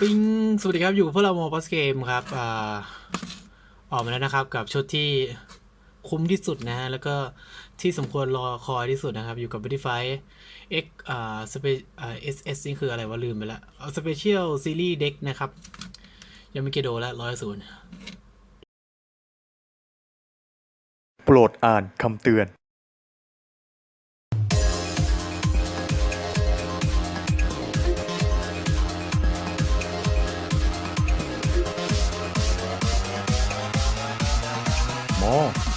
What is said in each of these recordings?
ปิง สวัสดีครับ อยู่พวกเราโมบัสเกมครับอ่าออกมาแล้วนะครับ กับชุดที่คุ้มที่สุดนะฮะ แล้วก็ที่สมควรรอคอยที่สุดนะครับ อยู่กับ b u d d y f i X อ่าสเปอ่า SS นี่คืออะไรวะ ลืมไปล้วเอา Special Series Deck นะครับ ยังไม่เกโดล้วร้อยศูนย์โปรดอ่านคำเตือน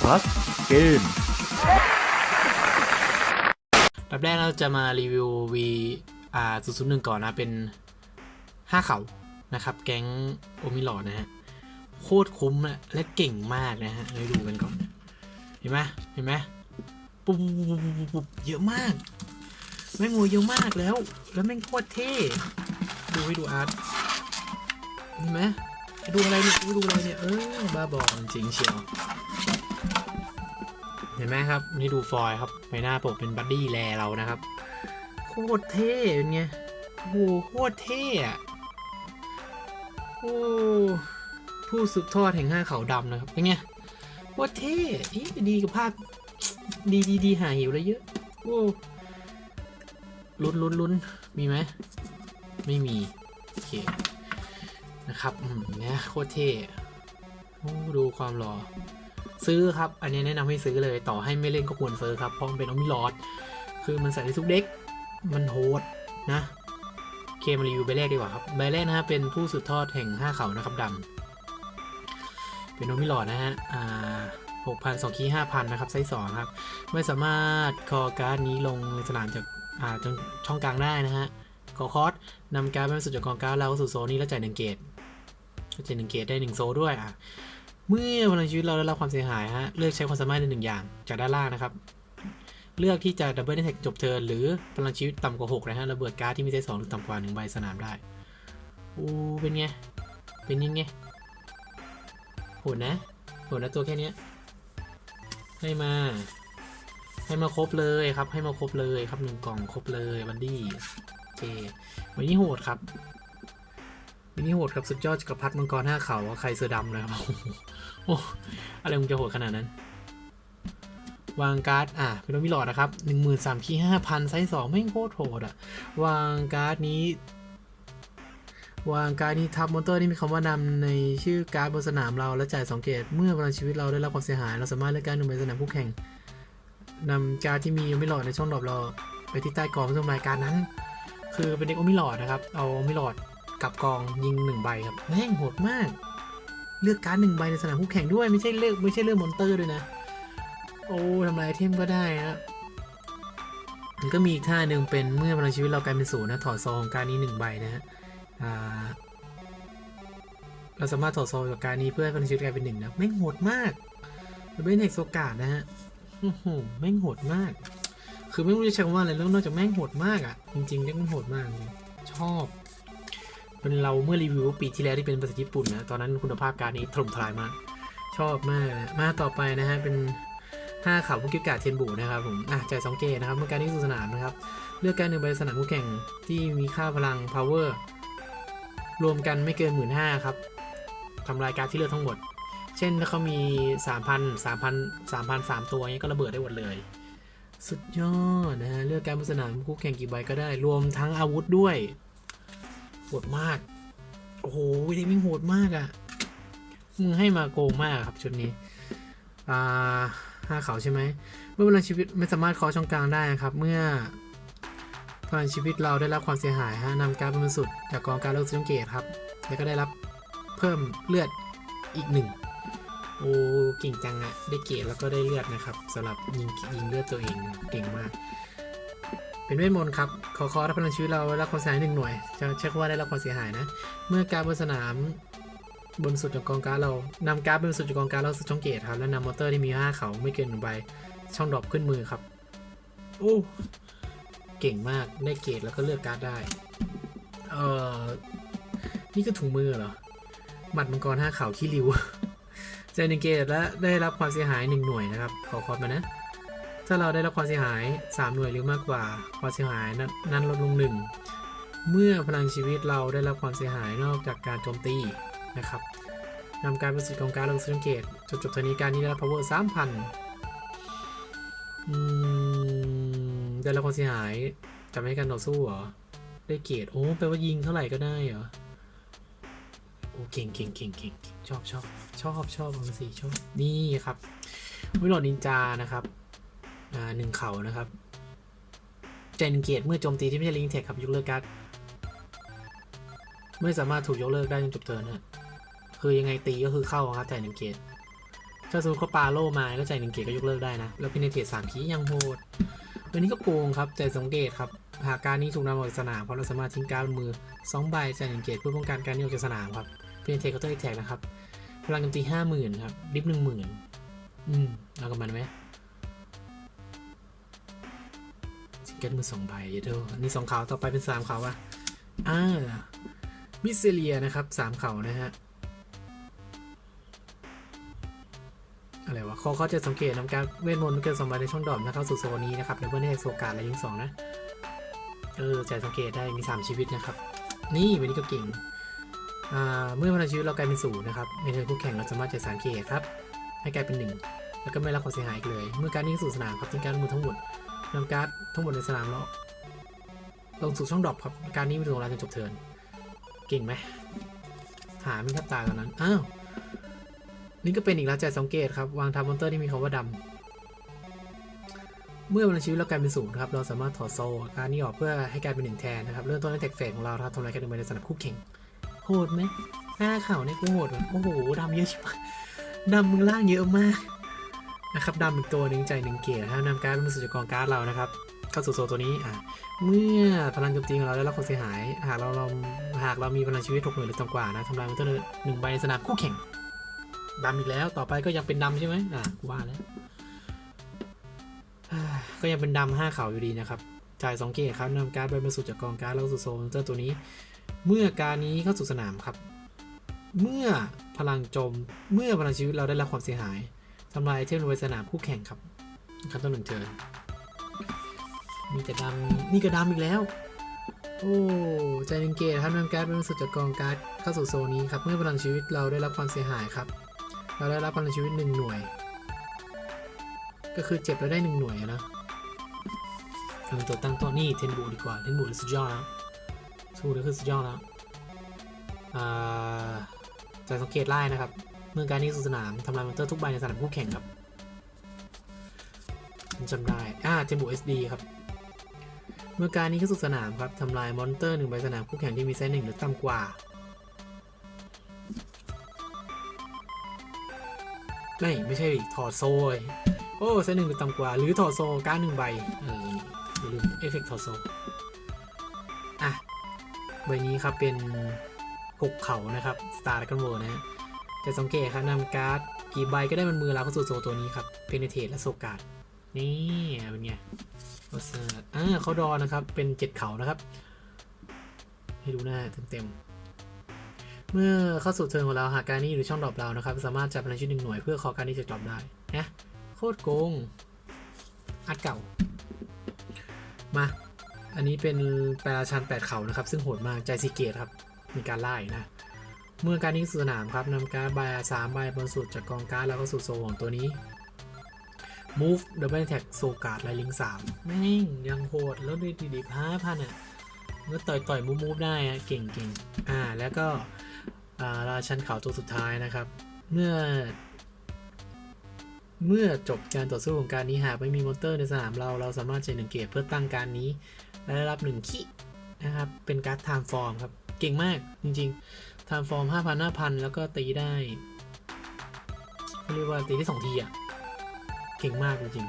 อพลัสเกมแบบแรกเราจะมารีวิว V R 0 0 1ก่อนนะ เป็น 5 เขานะครับ แก๊งโอมิลอดนะฮะ โคตรคุ้มอะและเก่งมากนะฮะให้ดูกันก่อน เห็นไหมเห็นไหมปุ๊บปุ๊บปุ๊บปุ๊บเยอะมากแม่งโวเยอะมากแล้ว แล้วแม่งโคตรเท่ ดูให้ดูอาร์ตเห็นไหมดูอะไรเนี่ยดูอะไรเนี่ย เออบ้าบอจริงเชียว เห็นไหมครับ นี่ดูฟอยครับใบหน้าปกเป็นบัดดี้แลเรานะครับ โคตรเท่เป็นไงโอ้โหโคตรเท่อะโอ้ผู้สืบทอดแห่งห้าเขาดำนะครับเป็นไงโคตรเท่อีดีกับภาคดีดีดีหาหิวเลยเยอะโอ้ลุ้นลุ้นลุ้นมีไหมไม่มี โอเค นะครับเนี่ยโคตรเท่โอ้ดูความหล่อ ซื้อครับ อันนี้แนะนำให้ซื้อเลย ต่อให้ไม่เล่นก็ควรซื้อครับ เพราะมันเป็นออมิลอดคือมันใส่ได้ทุกเด็ก มันโหดนะ เคมารีวิวใบแรกดีกว่าครับ ใบแรกนะฮะเป็นผู้สืบทอดแห่งห้าเขานะครับดำเป็นออมิลอดนะฮะ อ่าหกพันสองคีห้าพันนะครับ ไซส์สองครับ ไม่สามารถคอการ์ดนี้ลงในสนามจากอ่าจนช่องกลางได้นะฮะขอคอสนำการ์ดไปสุดจากกองการ์ดเราเข้าสู่โซนนี้แล้วจ่ายหนึ่งเกตจ่ายหนึ่งเกตได้หนึ่งโซด้วยอะ เมื่อพลังชีวิตเราได้รับความเสียหายฮะ เลือกใช้ความสามารถในหนึ่งอย่าง จากด้านล่างนะครับ เลือกที่จะดับเบิลเดนเทคจบเทิร์นหรือพลังชีวิตต่ำกว่า6นะฮะระเบิดการ์ดที่มีไซส์สองหรือต่ำกว่า1ใบสนามได้อู้เป็นไง เป็นยังไงโหดนะโหดนะตัวแค่นี้ให้มา ให้มาครบเลยครับ ให้มาครบเลยครับหนึ่งกล่องครบเลยบันดี้โอเควันนี้โหดครับ มินิโหดครับสุดยอดจักรพรรดิมังกรห้าเขาใครเสือดำนะครับโอ้อะไรมึงจะโหดขนาดนั้น วางการ์ด อะเป็นโนมิลอดนะครับหนึ่งหมื่นสามคีห้าพันไซส์สองไม่งโคตรโหดอะ วางการ์ดนี้ วางการ์ดนี้ทับมอนเตอร์ที่มีคำว่านำในชื่อการ์ดบนสนามเราและจ่ายสองเกตเมื่อพลังชีวิตเราได้รับความเสียหาย เราสามารถเลือกการดหนึ่งในสนามคู่แข่งนำการ์ดที่มีโอมิลอดในช่องดรอปเราไปที่ใต้กองเพื่อทำลายการดนั้น คือเป็นเด็กโอมิลอดนะครับเอาโอมิลอด กับกองยิงหนึ่งใบครับแม่งโหดมาก เลือกการ์ดหนึ่งใบในสนามคู่แข่งด้วยไม่ใช่เลือกไม่ใช่เลือกมอนเตอร์ด้วยนะ โอ้ทำลายไอเทมก็ได้นะมันก็มีอีกท่าหนึ่งเป็นเมื่อพลังชีวิตเรากลายเป็นศูนย์นะถอดซองของการนี้หนึ่งใบนะฮะเราสามารถถอดซองจากการนี้เพื่อให้พลังชีวิตกลายเป็นหนึ่งนะแม่งโหดมากเป็นเน็กโซกาดนะฮะโอ้โหแม่งโหดมาก คือไม่รู้จะใช้คำว่าอะไรแล้วนอกจากแม่งโหดมากอะ จริงๆเรียกมันโหดมาก ชอบ เป็นเราเมื่อรีวิวปีที่แล้วที่เป็นภาษาญี่ปุ่นนะตอนนั้นคุณภาพการนี้ถล่มทลายมาก ชอบมากนะมาต่อไปนะฮะเป็น5ข่าวพุกิกาเทียนบุนะครับผมอะจ่ายสองเกตนะครับเมื่อการที่สู่สนามนะครับ เลือกการหนึ่งใบสนามคู่แข่งที่มีค่าพลัง power รวมกันไม่เกินหมื่นห้าครับทำลายการที่เลือกทั้งหมด เช่นถ้าเขามี 3,000 3,000 3,000 3ตัวเงี้ก็ระเบิดได้หมดเลย สุดยอดนะฮะเลือกการบนสนามคู่แข่งกี่ใบก็ได้ รวมทั้งอาวุธด้วย หดมาก โอ้โหเด็กมิ่งโหดมากอะ่ะ มึงให้มาโกงมากครับชุดนี้ อ่าห้าเขาใช่ไหม เมื่อพลังชีวิตไม่สามารถเคอช่องกลางได้นะครับ เมื่อพลังชีวิตเราได้รับความเสียหายฮะนำการบรรสุด จากกองการเลือกซิงเกตครับ แล้วก็ได้รับเพิ่มเลือดอีกหนึ่งโอ้เก่งจังอะได้เกรดแล้วก็ได้เลือดนะครับสำหรับยิงยิงเลือดตัวเองเก่งมาก เป็นเวทมนต์ครับ ขอคอรับพลังชีวิตเราได้รับความเสียหายหนึ่งหน่วย จะเช็คว่าได้รับความเสียหายนะ เมื่อการดบนสนามบนสุดจากกองการดเรานำการดบนสุดจากกองการดเราสู่ช่องเกตครับ แล้วนำมอเตอร์ที่มีห้าเขาไม่เกินหนึ่งใบ ช่องดรอปขึ้นมือครับ โอ้ เก่งมาก ได้เกตแล้วก็เลือกการ์ดได้ เออนี่ก็ถุงมือเหรอ หมัดมังกรห้าเขาขี้ริ้วใจหนึ่งเกตและได้รับความเสียหายหนึ่งหน่วยนะครับ ขอคอร์ดมานะ ถ้าเราได้รับความเสียหาย 3 หน่วยหรือมากกว่าความเสียหายนั้นลดลงหนึ่งเมื่อพลังชีวิตเราได้รับความเสียหายนอกจากการโจมตีนะครับนำการประสิทธิ์ของการลงสังเกตจนจบเทอร์นี้การนี้ได้รับ power 3,000ได้รับความเสียหายจะไม่ให้การต่อสู้เหรอ ได้เกรดโอ้แปลว่ายิงเท่าไหร่ก็ได้เหรอโอ้เก่งเก่งเก่งเก่งชอบชอบชอบชอบเอามาสิชอบนี่ครับวิโรจน์นินจานะครับ หนึ่งเขานะครับ เจนเกียรติเมื่อโจมตีที่ไม่ใช่ลิงเทคครับยกเลิกการ์ดไม่สามารถถูกยกเลิกได้จนจบเทิร์นนะคือยังไงตีก็คือเข้าครับจ่ายหนึ่งเกตถ้าสมมติเขาปาโลมาก็จ่ายหนึ่งเกตก็ยกเลิกได้นะ แล้วพินเทสสามขียังโหดวันนี้ก็โกงครับแต่สังเกตครับ หากการนี้ถูกนำออกจากสนามเพราะเราสามารถทิ้งการ์ดมือสองใบจ่ายหนึ่งเกตเพื่อป้องกันการนี้ออกจากสนามครับเป็นเทคเคาน์เตอร์แท็กนะครับพลังโจมตีห้าหมื่นครับดิฟหนึ่งหมื่นอืมเอากับมันไหม กิลมือสองใบเยอะเด้ออันนี้สองขาวต่อไปเป็นสามขาวว่ะอ่ามิเซเลียนะครับสามขานะฮะ อะไรวะเขาเขาจะสังเกตนำการเวทมนต์เกิดสองใบในช่องดรอปนะเข้าสู่โซนนี้นะครับแล้วเพื่อนให้โซการ์ดและยิงสองนะ เออจะสังเกตได้มีสามชีวิตนะครับ นี่วันนี้ก็เก่ง อ่า เมื่อพลังชีวิตเรากลายเป็นศูนย์นะครับในเทิร์นคู่แข่งเราสามารถจัดสารเกตครับ ให้กลายเป็นหนึ่งแล้วก็ไม่รับความเสียหายอีกเลย เมื่อการนี้สู่สนามครับทิ้งการมือทั้งหมด นำการ์ดทั้งหมดในสนามแล้วลงสู่ช่องดรอปครับการนี้ไมีตัวเราจนจบเทิร์นเก่งไหมหาไม่ทับตายตอนนั้น อ้าว นี่ก็เป็นอีกแล้วใจสังเกตครับ วางทับมอนเตอร์ที่มีคำว่าดำเมื่อพลังชีวิตเรากลายเป็นศูนย์ครับ เราสามารถถอดโซ่การนี้ออกเพื่อให้กลายเป็นหนึ่งแทนนะครับเริ่มต้นในแท็กเฟสของเราครับทำลายการดำเนินในสนามคู่แข่งโหดไหมหน้าเข่าเนี่ยกูโหดโอ้โหดำเยอะชิบหายดำมือล่างเยอะมาก นะครับดำอีกตัวหนึ่งใจหนึ่งเกียร์นะนำการดเป็นสุจกรการ์ดเรานะครับเข้าสู่โซนตัวนี้อะเมื่อพลังโจมตีของเราได้รับความเสียหาย หากเราเราหากเรามีพลังชีวิตหกหมื่นหรือต่ำกว่านะทำลายมันตัวหนึ่งใบในสนามคู่แข่งดำอีกแล้วต่อไปก็ยังเป็นดำใช่ไหมอะกูว่าแล้วก็ยังเป็นดำห้าเข่าอยู่ดีนะครับจ่ายสองเกียร์ครับนำการ์ดใบบรรสุจากกองการ์ดเราสู่โซนเตอร์ตัวนี้ เมื่อการนี้เข้าสู่สนามครับ เมื่อพลังโจม เมื่อพลังชีวิตเราได้รับความเสียหาย ทำลายเทมลงไปสนามคู่แข่งครับขั้นต้นหนึ่งเทิร์นมีแต่ดำนี่ก็ดำอีกแล้ว โอ้ใจหนึ่งเกตครับนำการ์ดเป็นสุดจากกองการ์ดเข้าสู่โซนนี้ครับ เมื่อพลังชีวิตเราได้รับความเสียหายครับ เราได้รับพลังชีวิตหนึ่งหน่วย ก็คือเจ็บแล้วได้หนึ่งหน่วยนะเป็นตัวตั้งต้นนี่เทนบูดีกว่า เทนบูสุดยอดแล้วสู้นี่คือสุดยอดแล้วอ่าจะสังเกตไล่นะครับ เมื่อการนี้สู่สนามทำลายมอนเตอร์ทุกใบในสนามคู่แข่งครับจำได้ อ่าเทมบุเอสดีครับ เมื่อการนี้เข้าสู่สนามครับทำลายมอนเตอร์หนึ่งใบสนามคู่แข่งที่มีไซส์หนึ่งหรือต่ำกว่า ไม่ ไม่ใช่ดิถอดโซ่โอ้ไซส์หนึ่งหรือต่ำกว่า หรือถอดโซ่การหนึ่งใบเออลืมเอฟเฟกต์ถอดโซ่อะ ใบนี้ครับเป็นหกเขานะครับ Star Dragon World นะฮะ จะสังเกตครับนำการ์ดกี่ใบก็ได้มันมือเราเข้าสู่โซตัวนี้ครับเพนเทตและโซการ์ดนี่เป็นไงโอเซอร์อ่าเขาดอนะครับ เป็นเจ็ดเขานะครับ ให้ดูหน้าเต็มๆ เมื่อเข้าสู่เทิร์นของเราหากการนี้หรือช่องดรอปเรานะครับ สามารถจับพลังชีวิตหนึ่งหน่วยเพื่อขอการนี้จากดรอปได้นะโคตรโกงอัดเก่า มา อันนี้เป็นแปลชันแปดเขานะครับ ซึ่งโหดมากใจซีเกตครับ มีการไล่นะ เมื่อการนี้สู่สนามครับนำการ์ดใบสามใบบนสุดจากกองการ์ดแล้วก็สู่โซของตัวนี้ move double attack โซการ์ดไลลิงสามแม่งยังโหดแล้วดีดีห้าพันอะเมื่อต่อยต่อยมูฟมูฟได้อะเก่งเก่งอ่าแล้วก็อ่าราชันเขาตัวสุดท้ายนะครับ เมื่อ เมื่อจบการต่อสู้ของการนี้หากไม่มีมอนเตอร์ในสนามเราเราสามารถใช้หนึ่งเกตเพื่อตั้งการนี้และได้รับหนึ่งขี้นะครับเป็นการ์ดไทม์ฟอร์มครับ เก่งมากจริง ๆ ไทม์ฟอร์มห้าพันห้าพันแล้วก็ตีได้เขาเรียกว่าตีได้สองทีอะ เก่งมากจริง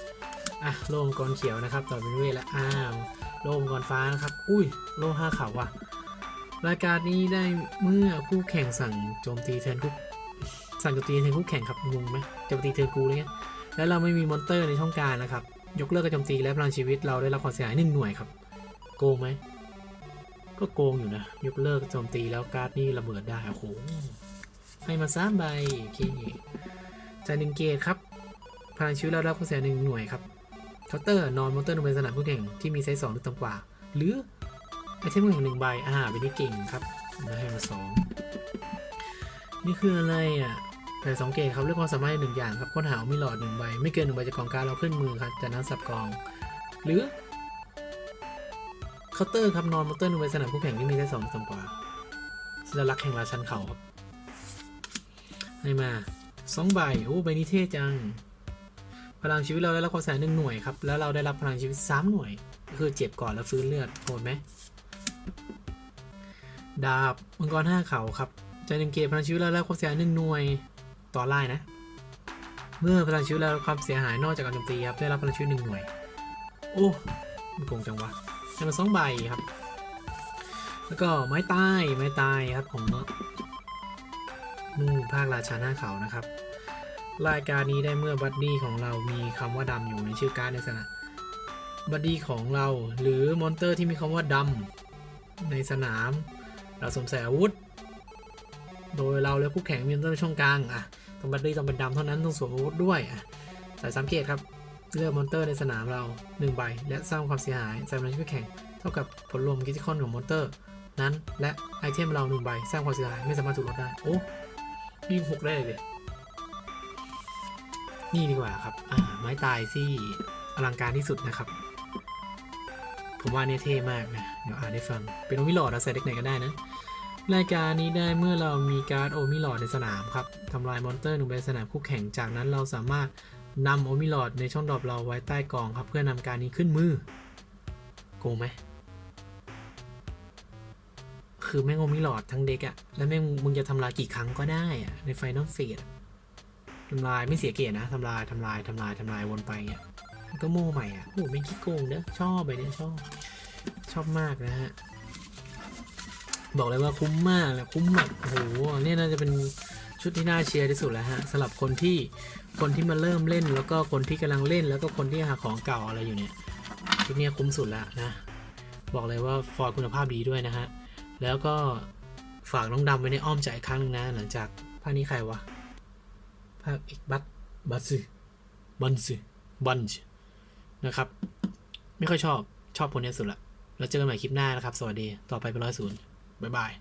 ๆอะโลมกรเขียวนะครับ ต่อเป็นเวทแล้วอ้าวโลมกรฟ้านะครับ อุ้ยโลห้าเขาว่ะรายการนี้ได้เมื่อคู่แข่งสั่งโจมตีแทนคู่สั่งโจมตีแทนคู่แข่งครับงงไหมโจมตีเทนกูเลยเงี้ยแล้วเราไม่มีมอนเตอร์ในช่องการนะครับ ยกเลิกการโจมตีและพลังชีวิตเราได้รับความเสียหายหนึ่งหน่วยครับ โกงไหม ก็โกงอยู่นะ ยกเลิกโจมตีแล้วการ์ดนี่ระเบิดได้โอ้โหให้มาสามใบโอเคจ่ายหนึ่งเกตครับพลังชีวิตเรารับความเสียหนึ่งหน่วยครับเคาน์เตอร์นอนมอนเตอร์ลงไปสนามคู่แข่งที่มีไซส์สองหรือต่ำกว่า หรือไอเทมมือหนึ่งใบอ่าเป็นที่เก่งครับมาให้มาสองนี่คืออะไรอะแต่สองเกตครับเรื่องความสามารถหนึ่งอย่างครับค้นหาไมีหลอดหนึ่งใบ ไม่เกินหนึ่งใบจากกองการเราขึ้นมือครับจากนั้นสับกอง หรือ เคาน์เตอร์ครับนอนมอเตอร์หนึ่งใบสนามคู่แข่งที่มีได้สองต่ำกว่าสัญลักษณ์แห่งราชันเขาครับให้มาสองใบโอ้ใบนี้เท่จัง พลังชีวิตเราได้รับความเสียหายหนึ่งหน่วยครับ แล้วเราได้รับพลังชีวิตสามหน่วย คือเจ็บก่อนแล้วฟื้นเลือดโหดไหมดาบมังกรห้าเขาครับใจหนึ่งเกตพลังชีวิตเราได้รับความเสียหายหนึ่งหน่วยต่อไล่นะ เมื่อพลังชีวิตเราได้รับความเสียหายนอกจากการโจมตีครับได้รับพลังชีวิตหนึ่งหน่วย โอ้มันโกงจังวะ ให้มาสองใบครับ แล้วก็ไม้ตายไม้ตายครับของนู่นภาคราชาหน้าเขานะครับ รายการนี้ได้เมื่อบัดดี้ของเรามีคำว่าดำอยู่ในชื่อการ์ดในสนามบัดดี้ของเราหรือมอนเตอร์ที่มีคำว่าดำในสนาม เราสวมใส่อาวุธ โดยเราและผู้แข่งมีมอนเตอร์ในช่องกลางอะต้องบัดดี้ต้องเป็นดำเท่านั้นต้องสวมอาวุธด้วยอะใส่สามเกตครับ เลือกมอนเตอร์ในสนามเราหนึ่งใบและสร้างความเสียหายใส่พลังชีวิตแข่ง เท่ากับผลรวมกิจคอนของมอนเตอร์ นั้นและไอเทมเราหนึ่งใบสร้างความเสียหายไม่สามารถถูกลดได้โอ้ยิงหกได้เลยนี่ดีกว่าครับอ่าไม้ตายที่อลังการที่สุดนะครับ ผมว่าเนี่ยเท่มากนะเดี๋ยวอ่านให้ฟัง เป็นโอมิลอดเราใส่เด็กไหนก็ได้นะรายการนี้ได้เมื่อเรามีการ์ดโอมิลอดในสนามครับทำลายมอนเตอร์หนึ่งใบสนามคู่แข่งจากนั้นเราสามารถ นำโอมิลอดในช่องดรอปเราไว้ใต้กองครับ เพื่อนำการนี้ขึ้นมือโกงไหม คือแม่งโอมิลอดทั้งเด็กอะแล้วแม่งมึงจะทำลายกี่ครั้งก็ได้อะในไฟนอลเฟสทำลายไม่เสียเกียรตินะทำลายทำลายทำลายทำลายวนไปเงี้ยก็โม่ใหม่อะโอ้ไม่ขี้โกงเด้อชอบไปเนี่ยชอบ ชอบมากนะฮะ บอกเลยว่าคุ้มมากเลยคุ้มแบบโอ้โหเนี่ยน่าจะเป็น ชุดที่น่าเชียร์ที่สุดแล้วฮะสำหรับคนที่คนที่มาเริ่มเล่น แล้วก็คนที่กำลังเล่น แล้วก็คนที่หาของเก่าอะไรอยู่เนี่ยชุดเนี้ยคุ้มสุดล้วนะ บอกเลยว่าฟอร์ดคุณภาพดีด้วยนะฮะ แล้วก็ฝากน้องดำไว้ในอ้อมใจอีกครั้งหนึ่งนะ หลังจากภาคนี้ใครวะภาคเอกบัตบัตซึบันซึบันชนะครับ ไม่ค่อยชอบชอบคนนี้สุดละแล้วเจอกันใหม่คลิปหน้านะครับ สวัสดีต่อไปเป็นร้อยศูนย์บ๊ายบาย